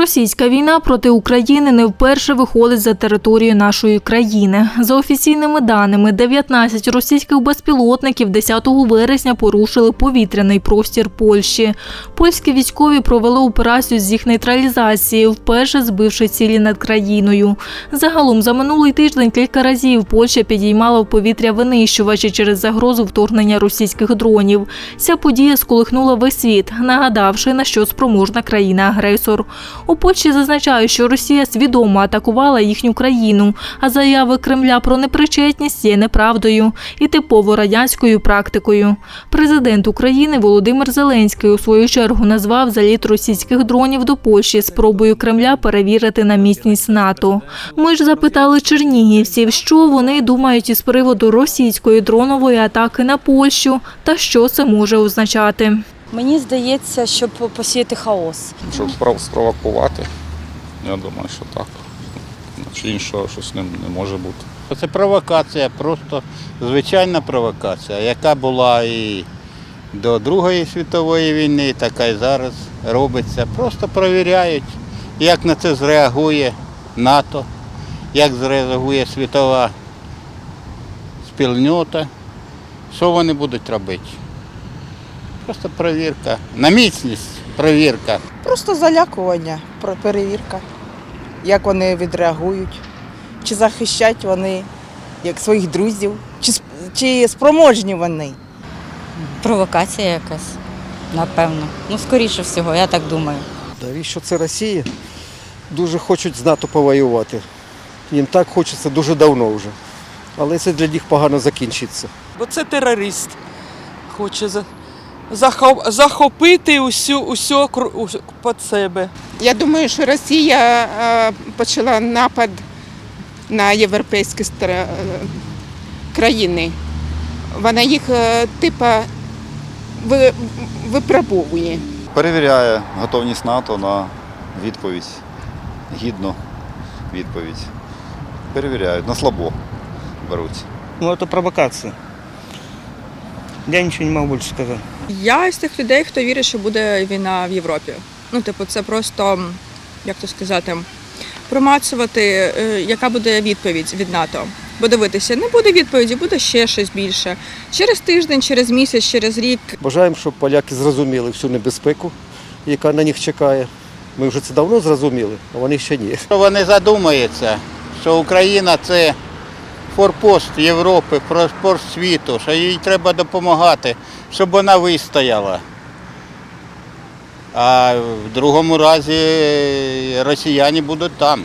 Російська війна проти України не вперше виходить за територію нашої країни. За офіційними даними, 19 російських безпілотників 10 вересня порушили повітряний простір Польщі. Польські військові провели операцію з їх нейтралізації, вперше збивши цілі над країною. Загалом за минулий тиждень кілька разів Польща підіймала в повітря винищувачі через загрозу вторгнення російських дронів. Ця подія сколихнула весь світ, нагадавши, на що спроможна країна-агресор. У Польщі зазначають, що Росія свідомо атакувала їхню країну, а заяви Кремля про непричетність є неправдою і типово радянською практикою. Президент України Володимир Зеленський у свою чергу назвав заліт російських дронів до Польщі спробою Кремля перевірити на міцність НАТО. Ми ж запитали чернігівців, що вони думають із приводу російської дронової атаки на Польщу та що це може означати. Мені здається, щоб посіяти хаос. Щоб спровокувати, я думаю, що так. Чи іншого щось не, не може бути. Це провокація, просто звичайна провокація, яка була і до Другої світової війни, така і зараз робиться. Просто перевіряють, як на це зреагує НАТО, як зреагує світова спільнота, що вони будуть робити. Просто перевірка. На міцність перевірка. Просто залякування, перевірка, як вони відреагують, чи захищать вони як своїх друзів, чи, чи спроможні вони. Провокація якась, напевно. Ну, скоріше всього, я так думаю. Навіщо це Росія? Дуже хочуть з НАТО повоювати. Їм так хочеться дуже давно вже. Але це для них погано закінчиться. бо це терорист. Хоче за- захопити усю, усю під себе. Я думаю, що Росія е, почала напад на європейські стра- е, країни. Вона їх е, типа ви- випробовує. перевіряє готовність НАТО на відповідь, гідну відповідь. Перевіряють, на слабо беруть. Ну, это провокация. Я ничего не могу больше сказать. Я із тих людей, хто вірить, що буде війна в Європі. Ну, типу, це просто, як то сказати, промацувати, е, яка буде відповідь від НАТО. Бо дивитися, не буде відповіді, буде ще щось більше. Через тиждень, через місяць, через рік. Бажаємо, щоб поляки зрозуміли всю небезпеку, яка на них чекає. Ми вже це давно зрозуміли, а вони ще ні. Що вони задумаються, що Україна це форпост Європи, форпост світу, що їй треба допомагати, щоб вона вистояла. А в другому разі росіяни будуть там.